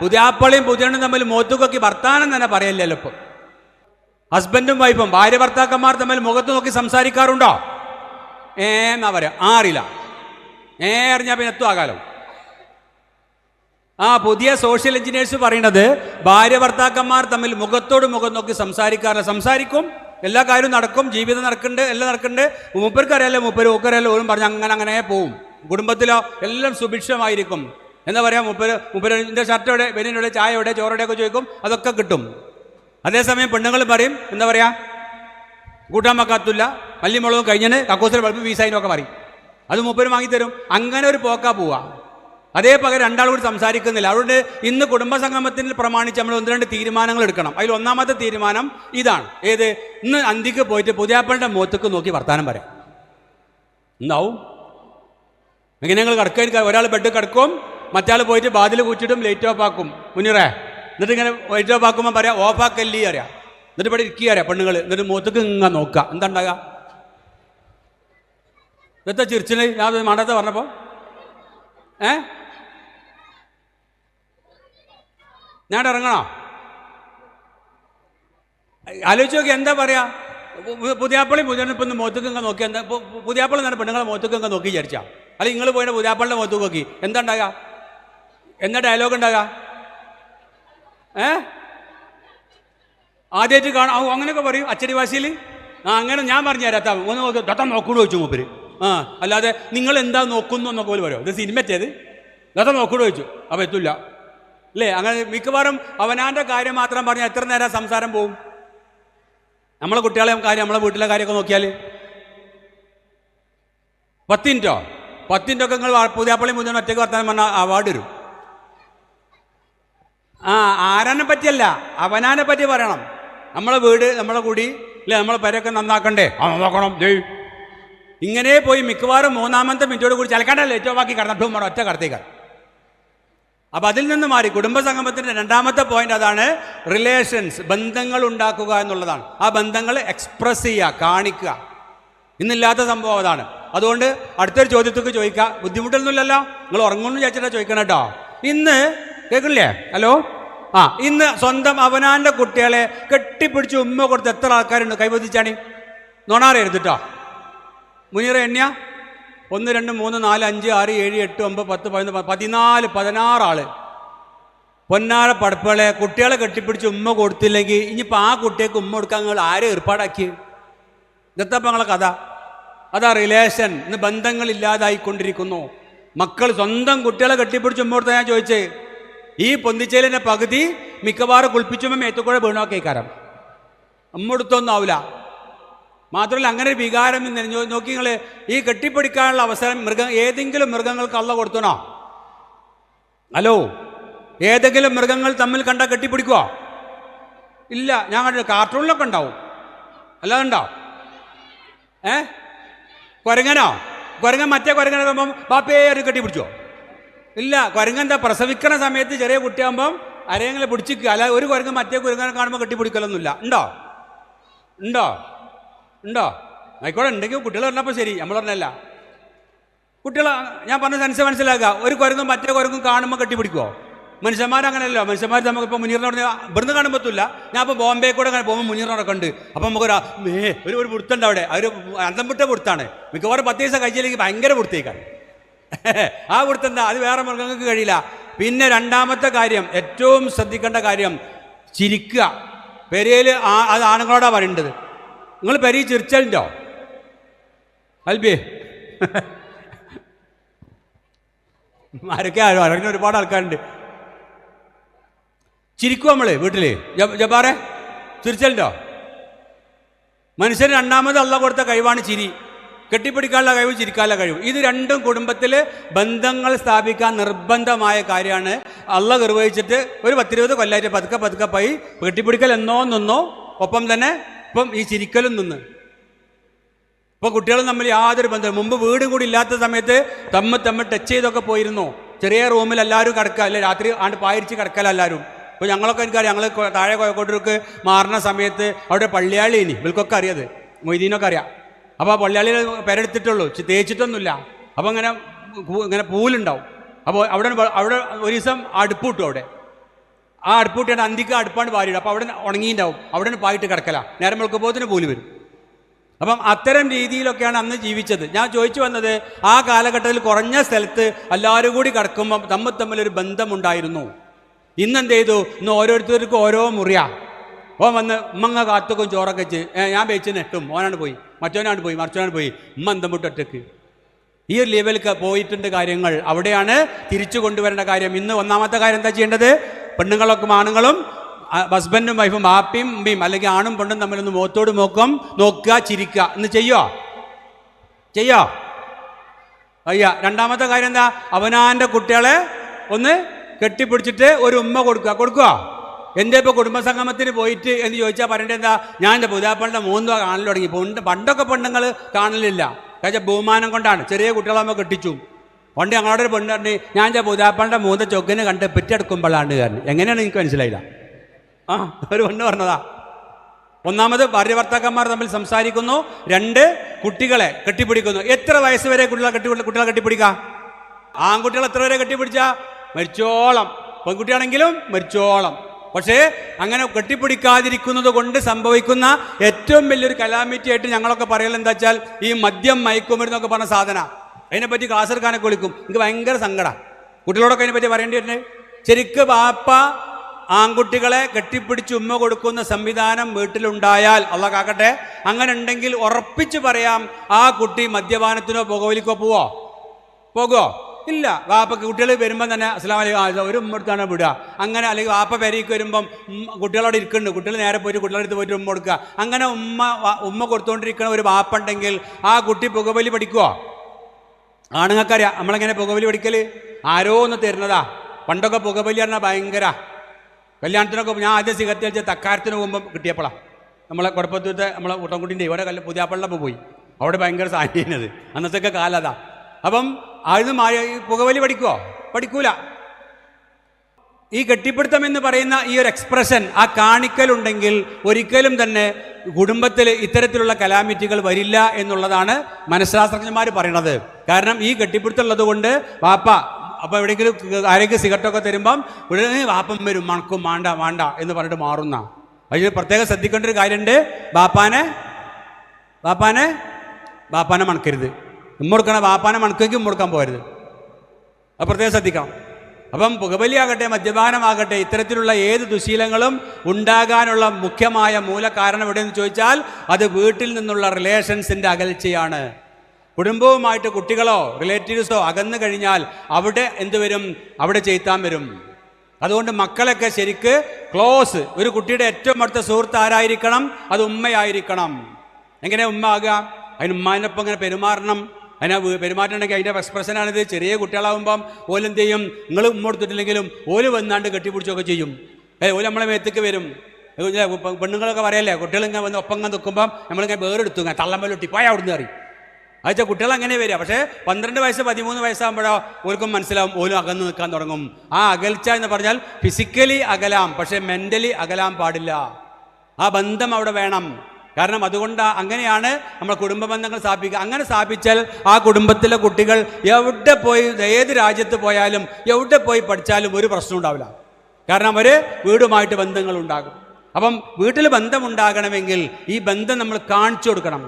പുതിയാപ്പളിയും പുതിയണ്ണും തമ്മിൽ മുഖത്തുകൊക്കി വർത്താനം തന്നെ പറയല്ലല്ലോ ഇപ്പം. ഹസ്ബൻഡും വൈഫും ഭാര്യ ഭർത്താക്കന്മാർ തമ്മിൽ മുഖത്ത് നോക്കി സംസാരിക്കാറുണ്ടോ? ഏ എന്നാ പറയാ ആ ഏ അറിഞ്ഞാൽ പിന്നെ എത്തും ആകാലം ആ പുതിയ സോഷ്യൽ എഞ്ചിനീയേഴ്സ് പറയുന്നത് ഭാര്യ ഭർത്താക്കന്മാർ തമ്മിൽ മുഖത്തോട് മുഖം നോക്കി സംസാരിക്കാറില്ല. സംസാരിക്കും എല്ലാ കാര്യവും നടക്കും ജീവിതം നടക്കുന്നുണ്ട് എല്ലാം നടക്കുന്നുണ്ട്. മൂപ്പർക്ക് അറിയാലോ മൂപ്പര് ഓക്കറിയാലോ ഓരും പറഞ്ഞ് അങ്ങനെ അങ്ങനെ പോവും. കുടുംബത്തിലോ എല്ലാം സുഭിക്ഷമായിരിക്കും. എന്താ പറയാ മുപ്പര് മുപ്പരന്റെ ഷർട്ടോടെ ബനിയനോടെ ചായയോടെ ചോറോടെ ഒക്കെ ചോദിക്കും അതൊക്കെ കിട്ടും. അതേസമയം പെണ്ണുങ്ങൾ പറയും എന്താ പറയാ കൂട്ടാൻ വെക്കാത്തില്ല മല്ലിമുളകും കഴിഞ്ഞന് കക്കൂസിൽ പഴുപ്പ് വീസായിനൊക്കെ പറയും. അത് മുപ്പര് വാങ്ങിത്തരും. അങ്ങനെ ഒരു പോക്കാ പോവാ. അതേ പകരം രണ്ടാൾ കൂടി സംസാരിക്കുന്നില്ല. അതുകൊണ്ട് ഇന്ന് കുടുംബസംഗമത്തിൽ പ്രമാണിച്ച് നമ്മൾ ഒന്ന് രണ്ട് തീരുമാനങ്ങൾ എടുക്കണം. അതിൽ ഒന്നാമത്തെ തീരുമാനം ഇതാണ്. ഏത്? ഇന്ന് അന്തിക്ക് പോയിട്ട് പുതിയാപ്പളുടെ മുഖത്തേക്ക് നോക്കി വർത്താനം പറയാം. എന്താവും? എങ്ങനെ ഞങ്ങൾ കിടക്കുക ഒരാൾ ബെഡ് കിടക്കും. മറ്റാൾ പോയിട്ട് ബാതിൽ കൂച്ചിട്ടും ലൈറ്റ് ഓഫ് ആക്കും. മുന്നിറേ എന്നിട്ട് ഇങ്ങനെ ലൈറ്റ് ഓഫ് ആക്കുമ്പോൾ പറയാം ഓഫ് ആക്കല്ലി അറിയാം. എന്നിട്ട് ഇവിടെ ഇരിക്കുക അറിയാം പെണ്ണുങ്ങൾ എന്നിട്ട് മുഖത്തേക്ക് ഇങ്ങനെ നോക്കുക. എന്താ ഉണ്ടാകുക ഇതെന്താ ചിരിച്ചിന്? ഞാൻ മണ്ടത്തെ പറഞ്ഞപ്പോൾ ഏ? ഞാൻ ഇറങ്ങണോ? ആലോചിച്ച് നോക്കി എന്താ പറയാ? പുതിയാപ്പള്ളി പുതിയാപ്പളി പുതിയ ഇപ്പം മുഖത്തേക്ക് ഇങ്ങനെ നോക്കി. എന്താ പുതിയാപ്പള്ളി തന്നെ പെണ്ണുങ്ങളെ മുഖത്തേക്ക് ഇങ്ങനെ നോക്കി വിചാരിച്ചാ. അല്ലെങ്കിൽ നിങ്ങൾ പോയിട്ട് പുതിയാപ്പള്ളിയുടെ മുഖത്തേക്ക് നോക്കി. എന്താ ഉണ്ടാകുക എന്താ ഡയലോഗ് ഉണ്ടാകുക ഏ? ആദ്യമായിട്ട് കാണാം അങ്ങനെയൊക്കെ പറയും അച്ചടി ഭാഷയിൽ ആ അങ്ങനെ ഞാൻ പറഞ്ഞു തരാത്ത ഒന്ന് നോക്കി തൊട്ട നോക്കൂടെ ചോദിച്ചു മൂപ്പര്. ആ അല്ലാതെ നിങ്ങൾ എന്താ നോക്കുന്നു എന്നൊക്കെ പോലും പറയും. ഇത് സിനിമറ്റേത് ദത്തം നോക്കൂടെ ചോദിച്ചു. അപ്പം എത്തില്ല അല്ലേ? അങ്ങനെ മിക്കവാറും അവനാന്റെ കാര്യം മാത്രം പറഞ്ഞാൽ എത്ര നേരം സംസാരം പോവും? നമ്മളെ കുട്ടികളെ കാര്യം നമ്മളെ വീട്ടിലെ കാര്യമൊക്കെ നോക്കിയാൽ പത്ത് പത്തിന്റെ പത്ത് മിനിറ്റ് ഒക്കെ നിങ്ങൾ പുതിയാപ്പള്ളി മുതൽ ഒറ്റയ്ക്ക് വർത്താനം പറഞ്ഞാൽ അവാർഡ് വരും. ആ ആരാനെ പറ്റിയല്ല. അവനാനെ പറ്റി പറയണം. നമ്മളെ വീട് നമ്മളെ കൂടി അല്ലെ? നമ്മളെ പേരൊക്കെ നന്നാക്കണ്ടേ? ആ നന്നാക്കണം. ജയ് ഇങ്ങനെ പോയി മിക്കവാറും മൂന്നാമത്തെ മിനിറ്റോട് കൂടി ചലക്കാണ്ടല്ലേ ഏറ്റവും ബാക്കി കടന്നിട്ടും വേണം ഒറ്റ കടത്തേക്കാർ അപ്പൊ അതിൽ നിന്ന് മാറി കുടുംബ സംഗമത്തിന്റെ രണ്ടാമത്തെ പോയിന്റ് അതാണ് റിലേഷൻസ് ബന്ധങ്ങൾ ഉണ്ടാക്കുക എന്നുള്ളതാണ്. ആ ബന്ധങ്ങൾ എക്സ്പ്രസ് ചെയ്യുക കാണിക്കുക. ഇന്നില്ലാത്ത സംഭവം അതാണ്. അതുകൊണ്ട് അടുത്തൊരു ചോദ്യത്തേക്ക് ചോദിക്കുക ബുദ്ധിമുട്ടൊന്നുമില്ലല്ലോ? നിങ്ങൾ ഉറങ്ങുമെന്ന് ചോദിച്ചിട്ടാണ് ചോദിക്കണം കേട്ടോ ഇന്ന് കേൾക്കില്ലേ ഹലോ? ആ ഇന്ന് സ്വന്തം അവനാന്റെ കുട്ടികളെ കെട്ടിപ്പിടിച്ച് ഉമ്മ കൊടുത്ത് എത്ര ആൾക്കാരുണ്ട്? കൈവദിച്ചാണി നോണാറിയരുത് കേട്ടോ മുനീറ എണ്ണിയ ഒന്ന് രണ്ട് മൂന്ന് നാല് അഞ്ച് ആറ് ഏഴ് എട്ട് ഒമ്പത് പത്ത് പതിനൊന്ന് പതിനാല് പതിനാറ് ആൾ. പൊന്നാര പടപ്പുകളെ കുട്ടികളെ കെട്ടിപ്പിടിച്ച് ഉമ്മ കൊടുത്തില്ലെങ്കിൽ ഇനിയിപ്പോൾ ആ കുട്ടിക്ക് ഉമ്മ കൊടുക്കാൻ നിങ്ങൾ ആരെ ഏർപ്പാടാക്കി ഇതത്തെ നിങ്ങളെ കഥ? അതാ റിലേഷൻ ഇന്ന് ബന്ധങ്ങൾ ഇല്ലാതായിക്കൊണ്ടിരിക്കുന്നു. മക്കൾ സ്വന്തം കുട്ടികളെ കെട്ടിപ്പിടിച്ച് ഉമ്മ കൊടുത്താൽ ഞാൻ ചോദിച്ചേ. ഈ പൊന്തിച്ചേലിന്റെ പകുതി മിക്കവാറും കുളിപ്പിച്ചുമ്പോൾ ഏറ്റക്കൂടെ വീണോക്കേക്കാരം. അമ്മടുത്തൊന്നും ആവില്ല മാത്രമല്ല അങ്ങനെ ഒരു വികാരം നോക്കി നിങ്ങൾ ഈ കെട്ടിപ്പിടിക്കാനുള്ള അവസരം മൃഗ ഏതെങ്കിലും മൃഗങ്ങൾക്ക് അള്ള കൊടുത്തണോ? ഹലോ ഏതെങ്കിലും മൃഗങ്ങൾ തമ്മിൽ കണ്ട കെട്ടിപ്പിടിക്കുവോ? ഇല്ല ഞാൻ കണ്ടു കാർട്ടൂണിലൊക്കെ ഉണ്ടാവും. അല്ലാതെ ഉണ്ടോ? ഏ? കുരങ്ങനോ? കുരങ്ങൻ മറ്റേ കുരങ്ങനെ ബാപ്പയെ ഒരു കെട്ടിപ്പിടിച്ചോ? ഇല്ല കുരങ്ങൻ എന്താ പ്രസവിക്കണ സമയത്ത് ചെറിയ കുട്ടിയാകുമ്പം അരയങ്ങളെ പിടിച്ചിക്കുക അല്ല ഒരു കുരങ്ങ് മറ്റേ കുരങ്ങനെ കാണുമ്പോൾ കെട്ടിപ്പിടിക്കലൊന്നുമില്ല. ഉണ്ടോ? ഉണ്ടോ? ഉണ്ടോ? ആയിക്കോട്ടെ ഉണ്ടെങ്കിൽ കുട്ടികൾ പറഞ്ഞപ്പോൾ ശരി. നമ്മൾ പറഞ്ഞല്ല കുട്ടികൾ ഞാൻ പറഞ്ഞ സെൻസ് മനസ്സിലാക്കുക. ഒരു കുരങ്ങും മറ്റേ കുരങ്ങും കാണുമ്പോൾ കെട്ടിപ്പിടിക്കുമോ മനുഷ്യന്മാരങ്ങനെയല്ലോ മനുഷ്യന്മാർ നമുക്കിപ്പോൾ പറഞ്ഞ ഇവിടുന്ന് കാണുമ്പത്തില്ല ഞാൻ ഇപ്പോൾ ബോംബെ കൂടെ പോകുമ്പോൾ മുനീർ കണ്ട്. അപ്പം നമുക്കൊരു മേ ഒരു ഒരു വൃത്തുണ്ട് അവിടെ. ഒരു അന്തം വിട്ട വൃത്താണ്. മിക്കവാറും പത്ത് ദിവസം കഴിച്ചില്ലെങ്കിൽ ഭയങ്കര വൃത്തിയേക്കാണ്. ആ കൊടുത്തെന്താ? അത് വേറെ മൃഗങ്ങൾക്ക് കഴിയില്ല. പിന്നെ രണ്ടാമത്തെ കാര്യം ഏറ്റവും ശ്രദ്ധിക്കേണ്ട കാര്യം ചിരിക്കുക. പെരയിൽ ആ അത് ആണുങ്ങളോടാ പറയേണ്ടത്. നിങ്ങൾ പെരയിൽ ചിരിച്ചലുണ്ടോ? അൽബി. ആരൊക്കെ ആരോ അങ്ങനെ ഒരുപാട് ആൾക്കാരുണ്ട്. ചിരിക്കും നമ്മൾ വീട്ടിൽ? ജബാറെ ചിരിച്ചലുണ്ടോ? മനുഷ്യന് രണ്ടാമത് അള്ള കൊടുത്ത കഴിവാണ് ചിരി. കെട്ടിപ്പിടിക്കാനുള്ള കഴിവ് ചിരിക്കാനുള്ള കഴിവ്. ഇത് രണ്ടും കുടുംബത്തിൽ ബന്ധങ്ങൾ സ്ഥാപിക്കാൻ നിർബന്ധമായ കാര്യമാണ്. അള്ള നിർവഹിച്ചിട്ട് ഒരു പത്തിരുപത് കൊല്ലായിട്ട് പതുക്കെ പതുക്കെ പോയി കെട്ടിപ്പിടിക്കൽ എന്നോ നിന്നോ ഒപ്പം തന്നെ ഇപ്പം ഈ ചിരിക്കലും നിന്ന്. ഇപ്പോൾ കുട്ടികളും തമ്മിൽ യാതൊരു ബന്ധവും. മുമ്പ് വീടും കൂടി ഇല്ലാത്ത സമയത്ത് തമ്മിൽ തമ്മിൽ ടച്ച് ചെയ്തൊക്കെ പോയിരുന്നു? ചെറിയ റൂമിൽ എല്ലാവരും കിടക്കുക. അല്ലെ രാത്രി ആണ്ട് പായിരിച്ച് കിടക്കല എല്ലാവരും. ഇപ്പോൾ ഞങ്ങളൊക്കെ എനിക്കറിയാം ഞങ്ങൾ താഴെ കോഴിക്കോട്ടൂർക്ക് മാറുന്ന സമയത്ത് അവിടെ പള്ളിയാളി ഇനി. ഇവൾക്കൊക്കെ അറിയത് മൊയ്തീനൊക്കെ അറിയാം. അപ്പോൾ ആ പള്ളിയാളിയിൽ പെരെടുത്തിട്ടുള്ളൂ. തേച്ചിട്ടൊന്നുമില്ല. അപ്പോൾ അങ്ങനെ ഇങ്ങനെ പൂലുണ്ടാവും അപ്പോൾ അവിടെ അവിടെ ഒരു ദിവസം അടുപ്പ് അവിടെ. ആ അടുപ്പൂട്ടിയാണ് അന്തിക്ക് അടുപ്പാണ് പാരിയിടും അപ്പോൾ അവിടെ ഉണങ്ങിയിട്ടുണ്ടാവും. അവിടെ നിന്ന് പായിട്ട് കിടക്കല. നേരം വെളുക്കുമ്പോത്തിന് പൂൽ വരും. അപ്പം അത്തരം രീതിയിലൊക്കെയാണ് അന്ന് ജീവിച്ചത്. ഞാൻ ചോദിച്ചു വന്നത് ആ കാലഘട്ടത്തിൽ കുറഞ്ഞ സ്ഥലത്ത് എല്ലാവരും കൂടി കിടക്കുമ്പം തമ്മിൽ തമ്മിലൊരു ബന്ധമുണ്ടായിരുന്നു. ഇന്നെന്ത് ചെയ്തു? ഇന്ന് ഓരോരുത്തർക്കും ഓരോ മുറിയാ. ഓൻ വന്ന് ഉമ്മങ്ങ കാത്തുക്കും ചോറൊക്കെ വെച്ച്. ഞാൻ വെച്ച് നെട്ടും. ഓനാണ് പോയി. മറ്റോനാണ് പോയി മറിച്ചോനാണ് പോയി. ഉമ്മ എന്തം വിട്ടൊറ്റക്ക് ഈ ഒരു ലെവലിൽ പോയിട്ടുണ്ട് കാര്യങ്ങൾ. അവിടെയാണ് തിരിച്ചു കൊണ്ടുവരേണ്ട കാര്യം. ഇന്ന് ഒന്നാമത്തെ കാര്യം എന്താ ചെയ്യേണ്ടത്? പെണ്ണുങ്ങളൊക്കെ ആണുങ്ങളും ഹസ്ബൻഡും വൈഫും ബാപ്പിയും ഉമ്മയും അല്ലെങ്കിൽ ആണും പെണ്ണും തമ്മിലൊന്ന് മുഖത്തോട് നോക്കും നോക്കുക ചിരിക്കുക. എന്ന് ചെയ്യോ? ചെയ്യോ? അയ്യ രണ്ടാമത്തെ കാര്യം എന്താ? അവനാന്റെ കുട്ടികളെ ഒന്ന് കെട്ടിപ്പിടിച്ചിട്ട് ഒരു ഉമ്മ കൊടുക്കുക. കൊടുക്കുക എന്റെ ഇപ്പോൾ കുടുംബസംഗമത്തിന് പോയിട്ട് എന്ന് ചോദിച്ചാൽ പറയേണ്ടത് എന്താ? ഞാൻ എന്റെ പുതാപ്പളുടെ മൂന്ന് കാണൽ തുടങ്ങി. പണ്ട് പണ്ടൊക്കെ പെണ്ണുങ്ങൾ കാണലില്ല. കാരണം ബഹുമാനം കൊണ്ടാണ്. ചെറിയ കുട്ടികളാകുമ്പോൾ കെട്ടിച്ചു. പണ്ട് ഞങ്ങളുടെ ഒരു പെണ്ണ് പറഞ്ഞു ഞാൻ എന്റെ പുതാപ്പളുടെ മൂന്ന് ചൊക്കിനെ കണ്ട് പെറ്റെടുക്കുമ്പോഴാണ് കാരണം എങ്ങനെയാണ് എനിക്ക് മനസ്സിലായില്ല? ആ ഒരു പെണ്ണ് പറഞ്ഞതാ. ഒന്നാമത് ഭാര്യഭർത്താക്കന്മാർ തമ്മിൽ സംസാരിക്കുന്നു. രണ്ട് കുട്ടികളെ കെട്ടിപ്പിടിക്കുന്നു. എത്ര വയസ്സ് വരെ കുട്ടികളെ കെട്ടി കുട്ടികളെ കെട്ടിപ്പിടിക്കാം? ആൺകുട്ടികൾ എത്ര വരെ കെട്ടിപ്പിടിച്ചാൽ മരിച്ചോളം. പെൺകുട്ടിയാണെങ്കിലും മരിച്ചോളം. പക്ഷേ അങ്ങനെ കെട്ടിപ്പിടിക്കാതിരിക്കുന്നത് കൊണ്ട് സംഭവിക്കുന്ന ഏറ്റവും വലിയൊരു കലാമിറ്റി ആയിട്ട് ഞങ്ങളൊക്കെ പറയൽ എന്താ വെച്ചാൽ ഈ മദ്യം മയക്കുമരുന്നൊക്കെ പറഞ്ഞ സാധന. അതിനെപ്പറ്റി ക്ലാസ് എടുക്കാനൊക്കെ വിളിക്കും. എനിക്ക് ഭയങ്കര സങ്കടം. കുട്ടികളോടൊക്കെ അതിനെപ്പറ്റി പറയേണ്ടി വരുന്നത്? ശരിക്ക് ബാപ്പ ആൺകുട്ടികളെ കെട്ടിപ്പിടിച്ച് ഉമ്മ കൊടുക്കുന്ന സംവിധാനം വീട്ടിലുണ്ടായാൽ അല്ല കാക്കട്ടെ അങ്ങനെ ഉണ്ടെങ്കിൽ ഉറപ്പിച്ച് പറയാം ആ കുട്ടി മദ്യപാനത്തിനോ പുകവലിക്കോ പോവോ? പോകുമോ ഇല്ല. വാപ്പ കുട്ടികൾ വരുമ്പം തന്നെ അസ്ലാം അലൈക്കും. ഒരു ഉമ്മ എടുത്താണ് വിടുക. അങ്ങനെ അല്ലെങ്കിൽ വാപ്പ പെരയ്ക്ക് വരുമ്പം കുട്ടികളോട് ഇരിക്കുന്നുണ്ട്. കുട്ടികൾ നേരെ പോയിട്ട് കുട്ടികളുടെ അടുത്ത് പോയിട്ട് ഉമ്മ കൊടുക്കുക. അങ്ങനെ ഉമ്മ ഉമ്മ കൊടുത്തുകൊണ്ടിരിക്കുന്ന ഒരു വാപ്പ ഉണ്ടെങ്കിൽ ആ കുട്ടി പുകവലി പഠിക്കുമോ ആണുങ്ങൾക്കറിയാം. നമ്മളെങ്ങനെ പുകവലി പഠിക്കൽ ആരോ ഒന്ന് തരുന്നതാ. പണ്ടൊക്കെ പുകവലി പറഞ്ഞാൽ ഭയങ്കര. കല്യാണത്തിനൊക്കെ ഞാൻ ആദ്യം സിഗരറ്റ് വെച്ച തക്കാരത്തിന് പോകുമ്പം കിട്ടിയപ്പോഴാണ് നമ്മളെ കുഴപ്പത്തൂത്തെ നമ്മളെ കുട്ടൻകുട്ടീന്റെ ഇവിടെ കല്ല് പുതിയാപ്പള്ളിലപ്പോൾ പോയി. അവിടെ ഭയങ്കര സാധനത് അന്നത്തൊക്കെ കാലതാ അപ്പം മായ പുകവലി പഠിക്കുമോ പഠിക്കൂല. ഈ കെട്ടിപ്പിടുത്തം എന്ന് പറയുന്ന ഈ ഒരു എക്സ്പ്രഷൻ ആ കാണിക്കലുണ്ടെങ്കിൽ ഒരിക്കലും തന്നെ കുടുംബത്തിൽ ഇത്തരത്തിലുള്ള കലാമിറ്റികൾ വരില്ല എന്നുള്ളതാണ് മനഃശാസ്ത്രജ്ഞന്മാർ പറയണത്. കാരണം ഈ കെട്ടിപ്പിടുത്തം ഉള്ളത് കൊണ്ട് വാപ്പ അപ്പോൾ എവിടെയെങ്കിലും ആരെങ്കിലും സിഗരറ്റൊക്കെ തരുമ്പം ഉടനെ വാപ്പം വരും മണക്കും മാണ്ട മാണ്ട എന്ന് പറഞ്ഞിട്ട് മാറുന്ന. അതിന് പ്രത്യേകം ശ്രദ്ധിക്കേണ്ട ഒരു കാര്യമുണ്ട്. ബാപ്പാനെ ബാപ്പാനെ ബാപ്പാനെ മണക്കരുത്. ഉമ്മ കൊടുക്കണ ബാപ്പാനെ മണക്കെങ്കിൽ ഉമ്മ കൊടുക്കാൻ പോകരുത്. അത് പ്രത്യേകം ശ്രദ്ധിക്കണം അപ്പം പുകവലിയാകട്ടെ മദ്യപാനമാകട്ടെ ഇത്തരത്തിലുള്ള ഏത് ദുശീലങ്ങളും ഉണ്ടാകാനുള്ള മുഖ്യമായ മൂലകാരണം എവിടെയെന്ന് ചോദിച്ചാൽ അത് വീട്ടിൽ നിന്നുള്ള റിലേഷൻസിന്റെ അകൽച്ചയാണ്. കുടുംബവുമായിട്ട് കുട്ടികളോ റിലേറ്റീവ്സോ അകന്നു കഴിഞ്ഞാൽ അവിടെ എന്തുവരും അവിടെ ചെയ്ത്താൻ വരും. അതുകൊണ്ട് മക്കളൊക്കെ ശരിക്ക് ക്ലോസ്. ഒരു കുട്ടിയുടെ ഏറ്റവും അടുത്ത സുഹൃത്ത് ആരായിരിക്കണം? അത് ഉമ്മയായിരിക്കണം. എങ്ങനെ ഉമ്മ ആകുക? അതിന് ഉമ്മാനൊപ്പം ഇങ്ങനെ പെരുമാറണം. അതിനെ പെരുമാറ്റമുണ്ടെങ്കിൽ അതിന്റെ എക്സ്പ്രഷനാണിത് ചെറിയ കുട്ടികളാകുമ്പം ഓലെന്ത് ചെയ്യും? നിങ്ങൾ ഉമ്മ കൊടുത്തിട്ടില്ലെങ്കിലും ഓൽ വന്നാണ്ട് കെട്ടിപ്പിടിച്ചൊക്കെ ചെയ്യും. ഏ ഓൽ നമ്മളെ മേത്തേക്ക് വരും. പെണ്ണുങ്ങളൊക്കെ പറയല്ലേ കുട്ടികളിങ്ങനെ വന്ന് ഒപ്പം നിൽക്കുമ്പം നമ്മളിങ്ങനെ വേറെടുത്തു ഇങ്ങനെ തള്ളമ്പലൊട്ടി പോയ അവിടുന്ന് അറിയും അയച്ചാൽ കുട്ടികൾ അങ്ങനെ വരിക. പക്ഷേ പന്ത്രണ്ട് വയസ്സ് പതിമൂന്ന് വയസ്സാകുമ്പോഴോ ഓർക്കും മനസ്സിലാവും ഓലും അകന്ന് നിൽക്കാൻ തുടങ്ങും. ആ അകൽച്ച എന്ന് പറഞ്ഞാൽ ഫിസിക്കലി അകലാം പക്ഷേ മെന്റലി അകലാൻ പാടില്ല. ആ ബന്ധം അവിടെ വേണം. കാരണം അതുകൊണ്ട് അങ്ങനെയാണ് നമ്മൾ കുടുംബ ബന്ധങ്ങൾ സ്ഥാപിക്കുക. അങ്ങനെ സ്ഥാപിച്ചാൽ ആ കുടുംബത്തിലെ കുട്ടികൾ എവിടെ പോയി ഏത് രാജ്യത്ത് പോയാലും എവിടെ പോയി പഠിച്ചാലും ഒരു പ്രശ്നം ഉണ്ടാവില്ല. കാരണം അവർ വീടുമായിട്ട് ബന്ധങ്ങൾ ഉണ്ടാകും അപ്പം വീട്ടിൽ ബന്ധമുണ്ടാകണമെങ്കിൽ ഈ ബന്ധം നമ്മൾ കാണിച്ചു കൊടുക്കണം.